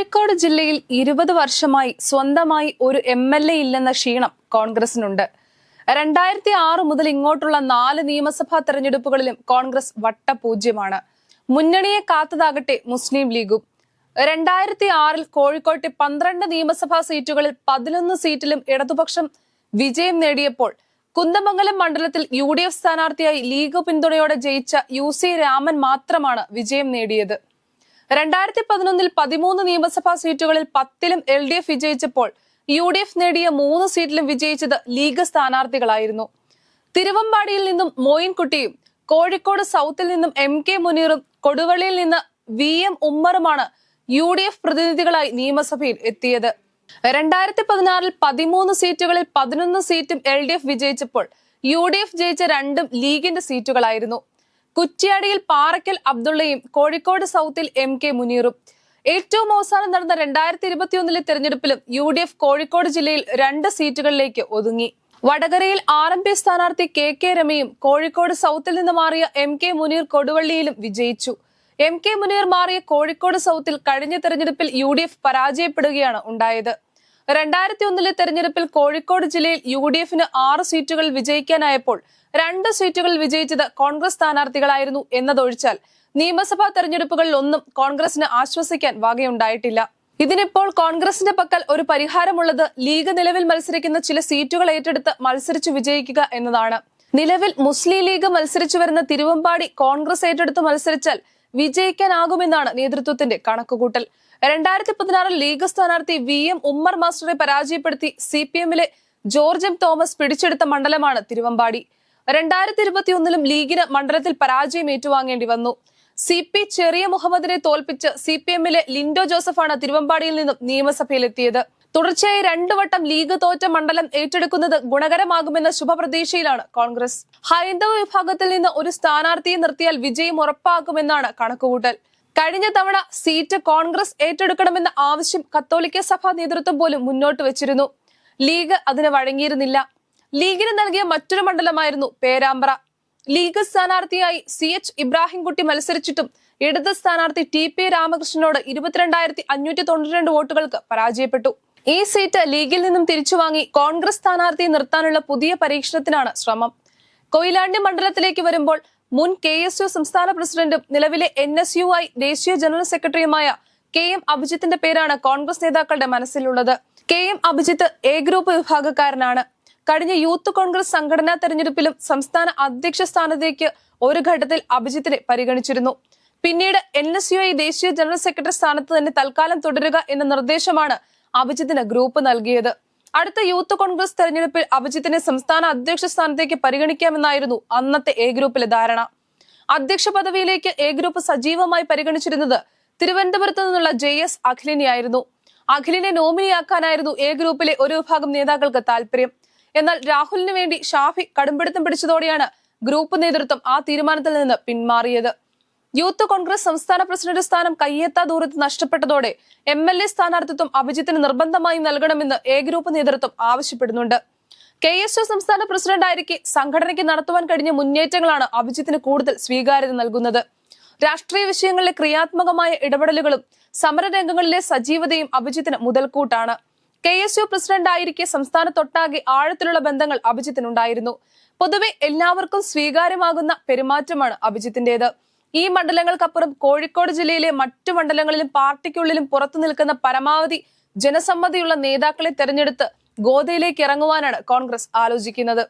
കോഴിക്കോട് ജില്ലയിൽ ഇരുപത് വർഷമായി സ്വന്തമായി ഒരു എം എൽ എ ഇല്ലെന്ന ക്ഷീണം കോൺഗ്രസിനുണ്ട്. രണ്ടായിരത്തി ആറ് മുതൽ ഇങ്ങോട്ടുള്ള നാല് നിയമസഭാ തെരഞ്ഞെടുപ്പുകളിലും കോൺഗ്രസ് വട്ടപൂജ്യമാണ്. മുന്നണിയെ കാത്തതാകട്ടെ മുസ്ലിം ലീഗും. രണ്ടായിരത്തി ആറിൽ കോഴിക്കോട്ടെ പന്ത്രണ്ട് നിയമസഭാ സീറ്റുകളിൽ പതിനൊന്ന് സീറ്റിലും ഇടതുപക്ഷം വിജയം നേടിയപ്പോൾ കുന്ദമംഗലം മണ്ഡലത്തിൽ യു ഡി എഫ് സ്ഥാനാർത്ഥിയായി ലീഗ് പിന്തുണയോടെ ജയിച്ച യു സി രാമൻ മാത്രമാണ് വിജയം നേടിയത്. രണ്ടായിരത്തി പതിനൊന്നിൽ പതിമൂന്ന് നിയമസഭാ സീറ്റുകളിൽ പത്തിലും എൽ ഡി എഫ് വിജയിച്ചപ്പോൾ യു ഡി എഫ് നേടിയ മൂന്ന് സീറ്റിലും വിജയിച്ചത് ലീഗ് സ്ഥാനാർത്ഥികളായിരുന്നു. തിരുവമ്പാടിയിൽ നിന്നും മോയിൻകുട്ടിയും കോഴിക്കോട് സൗത്തിൽ നിന്നും എം കെ മുനീറും കൊടുവള്ളിയിൽ നിന്ന് വി എം ഉമ്മറുമാണ് യു ഡി എഫ് പ്രതിനിധികളായി നിയമസഭയിൽ എത്തിയത്. രണ്ടായിരത്തി പതിനാറിൽ പതിമൂന്ന് സീറ്റുകളിൽ പതിനൊന്ന് സീറ്റും എൽ ഡി എഫ് വിജയിച്ചപ്പോൾ യു ഡി എഫ് ജയിച്ച രണ്ടും ലീഗിന്റെ സീറ്റുകളായിരുന്നു. കുറ്റ്യാടിയിൽ പാറയ്ക്കൽ അബ്ദുള്ളയും കോഴിക്കോട് സൗത്തിൽ എം കെ മുനീറും. ഏറ്റവും അവസാനം നടന്ന രണ്ടായിരത്തി ഇരുപത്തിയൊന്നിലെ തെരഞ്ഞെടുപ്പിലും യു ഡി എഫ് കോഴിക്കോട് ജില്ലയിൽ രണ്ട് സീറ്റുകളിലേക്ക് ഒതുങ്ങി. വടകരയിൽ ആർ എം പി സ്ഥാനാർത്ഥി കെ കെ രമയും കോഴിക്കോട് സൗത്തിൽ നിന്ന് മാറിയ എം കെ മുനീർ കൊടുവള്ളിയിലും വിജയിച്ചു. എം കെ മുനീർ മാറിയ കോഴിക്കോട് സൗത്തിൽ കഴിഞ്ഞ തെരഞ്ഞെടുപ്പിൽ യു ഡി എഫ് പരാജയപ്പെടുകയാണ് ഉണ്ടായത്. രണ്ടായിരത്തി ഒന്നിലെ തെരഞ്ഞെടുപ്പിൽ കോഴിക്കോട് ജില്ലയിൽ യു ഡി എഫിന് ആറ് സീറ്റുകൾ വിജയിക്കാനായപ്പോൾ രണ്ട് സീറ്റുകൾ വിജയിച്ചത് കോൺഗ്രസ് സ്ഥാനാർത്ഥികളായിരുന്നു എന്നതൊഴിച്ചാൽ നിയമസഭാ തെരഞ്ഞെടുപ്പുകളിൽ ഒന്നും കോൺഗ്രസിന് ആശ്വസിക്കാൻ വകയുണ്ടായിട്ടില്ല. ഇതിനിപ്പോൾ കോൺഗ്രസിന്റെ പക്കൽ ഒരു പരിഹാരമുള്ളത് ലീഗ് നിലവിൽ മത്സരിക്കുന്ന ചില സീറ്റുകൾ ഏറ്റെടുത്ത് മത്സരിച്ചു വിജയിക്കുക എന്നതാണ്. നിലവിൽ മുസ്ലിം ലീഗ് മത്സരിച്ചു വരുന്ന തിരുവമ്പാടി കോൺഗ്രസ് ഏറ്റെടുത്ത് മത്സരിച്ചാൽ വിജയിക്കാനാകുമെന്നാണ് നേതൃത്വത്തിന്റെ കണക്കുകൂട്ടൽ. രണ്ടായിരത്തി പതിനാറിൽ ലീഗ് സ്ഥാനാർത്ഥി വി എം ഉമ്മർ മാസ്റ്ററെ പരാജയപ്പെടുത്തി സി പി എമ്മിലെ ജോർജ് എം തോമസ് പിടിച്ചെടുത്ത മണ്ഡലമാണ് തിരുവമ്പാടി. രണ്ടായിരത്തി ഇരുപത്തിയൊന്നിലും ലീഗിന് മണ്ഡലത്തിൽ പരാജയം ഏറ്റുവാങ്ങേണ്ടി വന്നു. സി പി ചെറിയ മുഹമ്മദിനെ തോൽപ്പിച്ച് സി പി എമ്മിലെ ലിൻഡോ ജോസഫാണ് തിരുവമ്പാടിയിൽ നിന്നും നിയമസഭയിലെത്തിയത്. തുടർച്ചയായി രണ്ടു വട്ടം ലീഗ് തോറ്റ മണ്ഡലം ഏറ്റെടുക്കുന്നത് ഗുണകരമാകുമെന്ന ശുഭപ്രതീക്ഷയിലാണ് കോൺഗ്രസ്. ഹൈന്ദവ വിഭാഗത്തിൽ നിന്ന് ഒരു സ്ഥാനാർത്ഥിയെ നിർത്തിയാൽ വിജയം ഉറപ്പാക്കുമെന്നാണ് കണക്കുകൂട്ടൽ. കഴിഞ്ഞ തവണ സീറ്റ് കോൺഗ്രസ് ഏറ്റെടുക്കണമെന്ന ആവശ്യം കത്തോലിക്ക സഭാ നേതൃത്വം പോലും മുന്നോട്ട് വെച്ചിരുന്നു. ലീഗ് അതിന് വഴങ്ങിയിരുന്നില്ല. ലീഗിന് നൽകിയ മറ്റൊരു മണ്ഡലമായിരുന്നു പേരാമ്പ്ര. ലീഗ് സ്ഥാനാർത്ഥിയായി സി എച്ച് ഇബ്രാഹിംകുട്ടി മത്സരിച്ചിട്ടും ഇടത് സ്ഥാനാർത്ഥി ടി പി രാമകൃഷ്ണനോട് ഇരുപത്തിരണ്ടായിരത്തി അഞ്ഞൂറ്റി തൊണ്ണൂറ്റി വോട്ടുകൾക്ക് പരാജയപ്പെട്ടു. ഈ സീറ്റ് ലീഗിൽ നിന്നും തിരിച്ചുവാങ്ങി കോൺഗ്രസ് സ്ഥാനാർത്ഥി നിർത്താനുള്ള പുതിയ പരീക്ഷണത്തിനാണ് ശ്രമം. കൊയിലാണ്ടി മണ്ഡലത്തിലേക്ക് വരുമ്പോൾ മുൻ കെ എസ് യു സംസ്ഥാന പ്രസിഡന്റും നിലവിലെ എൻ എസ് യു ഐ ദേശീയ ജനറൽ സെക്രട്ടറിയുമായ കെ എം അഭിജിത്തിന്റെ പേരാണ് കോൺഗ്രസ് നേതാക്കളുടെ മനസ്സിലുള്ളത്. K M Abhijith A group വിഭാഗക്കാരനാണ്. കഴിഞ്ഞ യൂത്ത് കോൺഗ്രസ് സംഘടനാ തെരഞ്ഞെടുപ്പിലും സംസ്ഥാന അധ്യക്ഷ സ്ഥാനത്തേക്ക് ഒരു ഘട്ടത്തിൽ അഭിജിത്തിനെ പരിഗണിച്ചിരുന്നു. പിന്നീട് എൻ എസ് യു ഐ ദേശീയ ജനറൽ സെക്രട്ടറി സ്ഥാനത്ത് തന്നെ തൽക്കാലം തുടരുക എന്ന നിർദ്ദേശമാണ് അഭിജിത്തിന് ഗ്രൂപ്പ് നൽകിയത്. അടുത്ത യൂത്ത് കോൺഗ്രസ് തെരഞ്ഞെടുപ്പിൽ അഭിജിത്തിനെ സംസ്ഥാന അധ്യക്ഷ സ്ഥാനത്തേക്ക് പരിഗണിക്കാമെന്നായിരുന്നു അന്നത്തെ എ ഗ്രൂപ്പിലെ ധാരണ. അധ്യക്ഷ പദവിയിലേക്ക് എ ഗ്രൂപ്പ് സജീവമായി പരിഗണിച്ചിരുന്നത് തിരുവനന്തപുരത്ത് നിന്നുള്ള ജെ എസ് അഖിലിനെയായിരുന്നു. അഖിലിനെ നോമിനിയാക്കാനായിരുന്നു എ ഗ്രൂപ്പിലെ ഒരു വിഭാഗം നേതാക്കൾക്ക് താല്പര്യം എന്നാൽ രാഹുലിന് വേണ്ടി ഷാഫി കടുംപിടുത്തം പിടിച്ചതോടെയാണ് ഗ്രൂപ്പ് നേതൃത്വം ആ തീരുമാനത്തിൽ നിന്ന് പിന്മാറിയത്. യൂത്ത് കോൺഗ്രസ് സംസ്ഥാന പ്രസിഡന്റ് സ്ഥാനം കയ്യെത്താ ദൂരത്ത് നഷ്ടപ്പെട്ടതോടെ എം എൽ എ സ്ഥാനാർത്ഥിത്വം അഭിജിത്തിന് നിർബന്ധമായും നൽകണമെന്ന് എ ഗ്രൂപ്പ് നേതൃത്വം ആവശ്യപ്പെടുന്നുണ്ട്. കെ എസ് യു സംസ്ഥാന പ്രസിഡന്റ് ആയിരിക്കെ സംഘടനയ്ക്ക് നടത്തുവാൻ കഴിഞ്ഞ മുന്നേറ്റങ്ങളാണ് അഭിജിത്തിന് കൂടുതൽ സ്വീകാര്യത നൽകുന്നത്. രാഷ്ട്രീയ വിഷയങ്ങളിലെ ക്രിയാത്മകമായ ഇടപെടലുകളും സമരരംഗങ്ങളിലെ സജീവതയും അഭിജിത്തിന് മുതൽക്കൂട്ടാണ്. കെ എസ് യു പ്രസിഡന്റ് ആയിരിക്കെ സംസ്ഥാനത്തൊട്ടാകെ ആഴത്തിലുള്ള ബന്ധങ്ങൾ അഭിജിത്തിനുണ്ടായിരുന്നു. പൊതുവെ എല്ലാവർക്കും സ്വീകാര്യമാകുന്ന പെരുമാറ്റമാണ് അഭിജിത്തിന്റേത്. ഈ മണ്ഡലങ്ങൾക്കപ്പുറം കോഴിക്കോട് ജില്ലയിലെ മറ്റു മണ്ഡലങ്ങളിലും പാർട്ടിക്കുള്ളിലും പുറത്തു നിൽക്കുന്ന പരമാവധി ജനസമ്മതിയുള്ള നേതാക്കളെ തെരഞ്ഞെടുത്ത് ഗോദയിലേക്ക് ഇറങ്ങുവാനാണ് കോൺഗ്രസ് ആലോചിക്കുന്നത്.